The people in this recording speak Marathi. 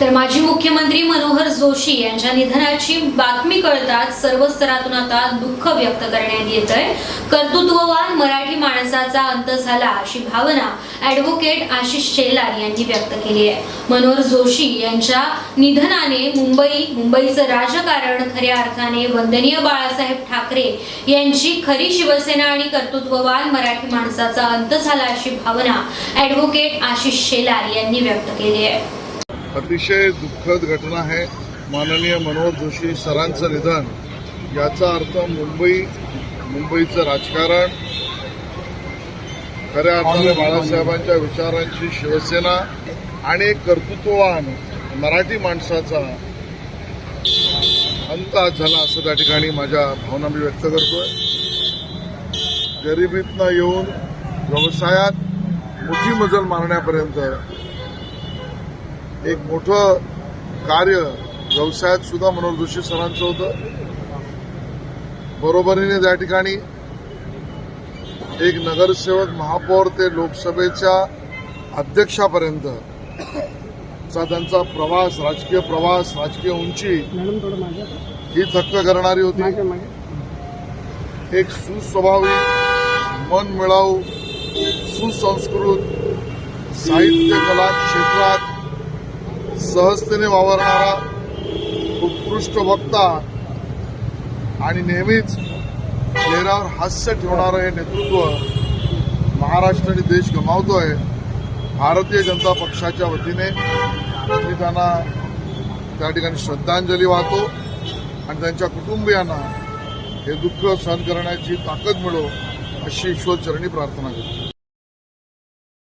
तर माजी मुख्यमंत्री मनोहर जोशी यांच्या निधनाची बातमी कळताच सर्व स्तरातून आता दुःख व्यक्त करण्यात येत आहे कर्तृत्ववान मराठी माणसाचा अंत झाला अशी भावना ॲडव्होकेट आशिष शेलार यांनी व्यक्त केली आहे. मनोहर जोशी यांच्या निधनाने मुंबई मुंबईचं राजकारण खऱ्या अर्थाने वंदनीय बाळासाहेब ठाकरे यांची खरी शिवसेना आणि कर्तृत्ववान मराठी माणसाचा अंत झाला अशी भावना ॲडव्होकेट आशिष शेलार यांनी व्यक्त केली आहे. अतिशय दुःखद घटना आहे. माननीय मनोहर जोशी सरांचं निधन. याचा अर्थ मुंबई मुंबईचं राजकारण. खऱ्या अर्थाने बाळासाहेबांच्या विचारांची शिवसेना आणि एक कर्तृत्ववान मराठी माणसाचा अंत आज झाला असं त्या ठिकाणी माझ्या भावना मी व्यक्त करतोय. गरिबीतनं येऊन व्यवसायात मोठी मजल मारण्यापर्यंत एक मोठं कार्य व्यवसायात सुद्धा मनोहर जोशी सरांचं होतं. बरोबरीने त्या ठिकाणी एक नगरसेवक महापौर ते लोकसभेच्या अध्यक्षापर्यंत चा त्यांचा प्रवास राजकीय प्रवास राजकीय उंची ही थक्क करणारी होती. एक सुस्वभावी मन मिळावू सुसंस्कृत साहित्य कला क्षेत्रात सहजतेने वावरणारा उत्कृष्ट वक्ता आणि नेहमीच चेहऱ्यावर हास्य ठेवणारं हे नेतृत्व महाराष्ट्र आणि देश गमावतोय. भारतीय जनता पक्षाच्या वतीने मी त्यांना त्या ठिकाणी श्रद्धांजली वाहतो आणि त्यांच्या कुटुंबियांना हे दुःख सहन करण्याची ताकद मिळो अशी ईश्वरचरणी प्रार्थना करतो.